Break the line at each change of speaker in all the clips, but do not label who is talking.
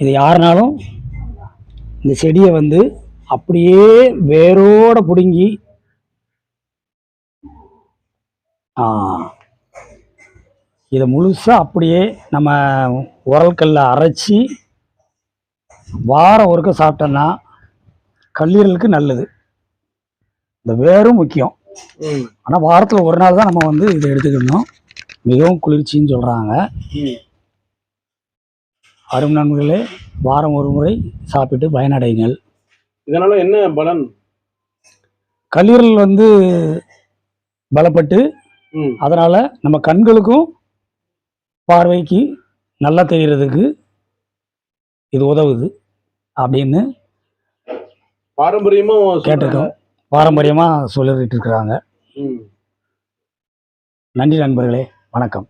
இது யாருனாலும் இந்த செடியை வந்து அப்படியே வேரோட பிடுங்கி இதை முழுசாக அப்படியே நம்ம உரல்கல்ல அரைச்சி வாரம் ஒருக்க சாப்பிட்டோன்னா கல்லீரலுக்கு நல்லது. இந்த வேரும் முக்கியம். ஆனால் வாரத்தில் ஒரு நாள் தான் நம்ம வந்து இதை எடுத்துக்கணும் மிகவும் குளிர்ச்சின்னு சொல்கிறாங்க அரும் நண்பர்களே வாரம் ஒரு முறை சாப்பிட்டு பயனடைங்கள்.
இதனால என்ன பலன்?
கல்லீரல் வந்து பலப்பட்டு அதனால் நம்ம கண்களுக்கும் பார்வைக்கு நல்லா தெரிகிறதுக்கு இது உதவுது அப்படின்னு
பாரம்பரியமா
கேட்டிருக்கோம். பாரம்பரியமாக சொல்லிட்டு இருக்கிறாங்க நன்றி நண்பர்களே வணக்கம்.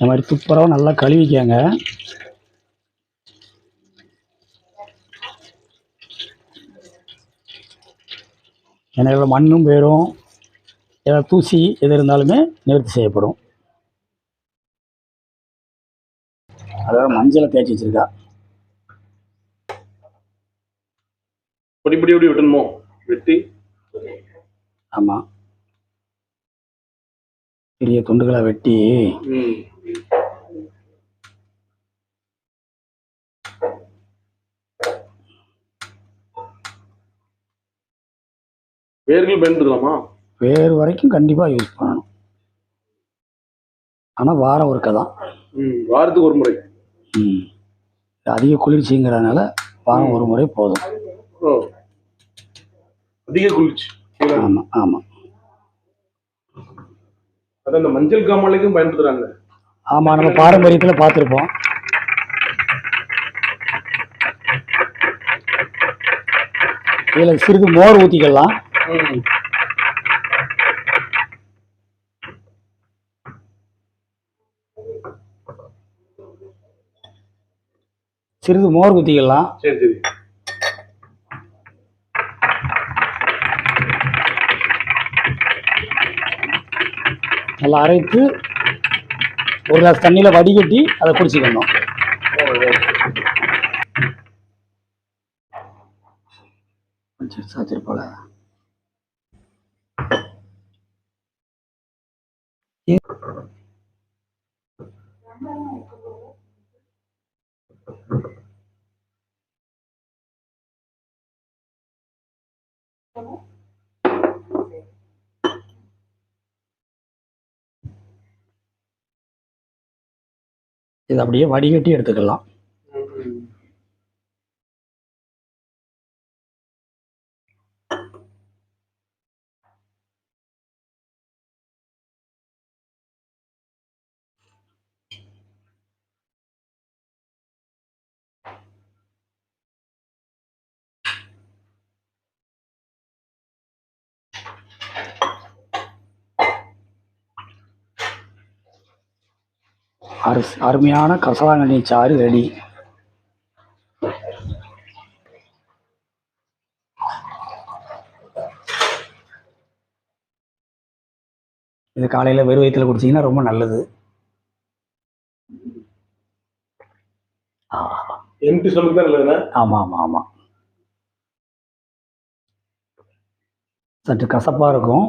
இந்த மாதிரி துப்புரவாக நல்லா கழுவிக்கங்க. ஏன்னா மண்ணும் போயிடும் ஏதாவது தூசி எது இருந்தாலுமே நிவர்த்தி செய்யப்படும். அதோட மஞ்சளை தேய்ச்சி வச்சிருக்கா.
பொடி பொடி பொடி விட்டணுமோ? வெட்டி.
ஆமாம் பெரிய துண்டுகளை வெட்டி
வேர்கள் பயன்படுத்தலாமா?
வேறு வரைக்கும் கண்டிப்பாக யூஸ் பண்ணணும். ஆனால் வாரம் ஒருக்க தான்.
ம் வாரத்துக்கு ஒரு முறை.
ம். அதிக குளிர்ச்சிங்கிறதுனால வாரம் ஒரு முறை போதும்.
ஓ. அதிக குளிர்ச்சி.
ஆமாம் ஆமாம்
அதான் இந்த மஞ்சள் காமாலைக்கும் பயன்படுத்துறாங்க.
ஆமாம் நம்ம பாரம்பரியத்தில் பார்த்துருப்போம். இதில் சிறிது மோர் ஊற்றிக்கலாம் சிறிது மோர் ஊற்றிக்கலாம்
சரி சரி.
நல்லா அரைத்து ஒரு கிளாஸ் தண்ணியில் வடிகட்டி அதை குடிச்சிக்கணும்.
ஓ, ஓ.
இது அப்படியே வடிகட்டி எடுத்துக்கலாம் அரு அருமையான கசலாங்கண்ணி சாறு ரெடி. இது காலையில் வெறும் வயிற்றுல குடிச்சிங்கன்னா ரொம்ப நல்லது.
எம்டி ஸ்டொமக் தான் நல்லதுண்ணே?
ஆமாம் ஆமாம் ஆமாம் சற்று கசப்பாக இருக்கும்.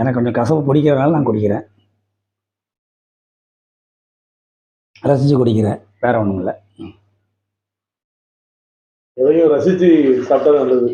எனக்கு கொஞ்சம் கசப்பு பிடிக்கிறதுனால நான் குடிக்கிறேன். ரசித்து குடிக்கிறேன். வேற ஒன்றும் இல்லை.
எதையும் ரசிச்சு சாப்பிட்டா நல்லது.